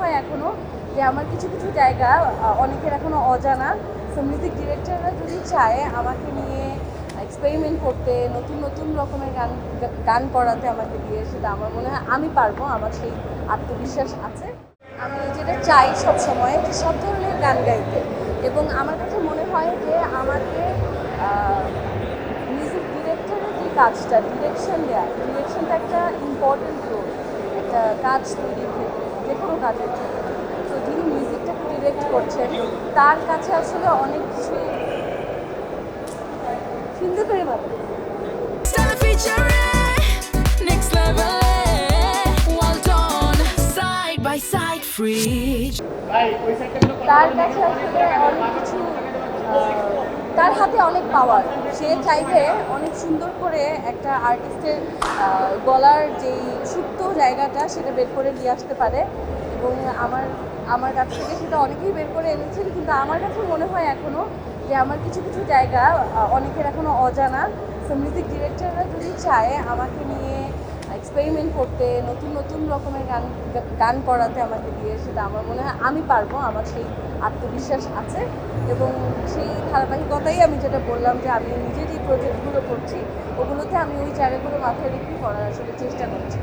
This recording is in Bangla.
হয় এখনও যে আমার কিছু কিছু জায়গা অনেকের এখনও অজানা। সো মিউজিক ডিরেক্টররা যদি চায় আমাকে নিয়ে এক্সপেরিমেন্ট করতে, নতুন নতুন রকমের গান গান করাতে আমাকে দিয়ে, সেটা আমার মনে হয় আমি পারব, আমার সেই আত্মবিশ্বাস আছে। আমি যেটা চাই সব সময় যে সব ধরনের গান গাইতে। এবং আমার কাছে মনে হয় যে আমাকে মিউজিক ডিরেক্টরের যে কাজটা ডিরেকশন দেওয়া ডিরেকশনটা একটা ইম্পর্টেন্ট রোল একটা কাজ ক্ষেত্রে যে কোনো কাজের ক্ষেত্রে তো যিনি মিউজিকটাকে ডিরেক্ট করছেন তার কাছে আসলে অনেক কিছু সুন্দর করে ভালো side, free. তার কাছে আসলে অনেক কিছু তার হাতে অনেক পাওয়ার সে চাইলে অনেক সুন্দর করে একটা আর্টিস্টের গলার যেই সুপ্ত জায়গাটা সেটা বের করে নিয়ে আসতে পারে এবং আমার আমার কাছ থেকে সেটা অনেকেই বের করে এনেছেন কিন্তু আমার কাছে মনে হয় এখনও যে আমার কিছু কিছু জায়গা অনেকের এখনও অজানা। সো মিউজিক ডিরেক্টররা যদি চায় আমাকে নিয়ে এক্সপেরিমেন্ট করতে, নতুন নতুন রকমের গান গান করাতে আমাকে দিয়ে সেটা আমার মনে হয় আমি পারব, আমার সেই আত্মবিশ্বাস আছে এবং সেই ধারাবাহিকতাই আমি যেটা বললাম যে আমি নিজে যে প্রজেক্টগুলো করছি, ওগুলোতে আমি ওই জায়গাগুলো মাথায় রেখে করার আসলে চেষ্টা করছি।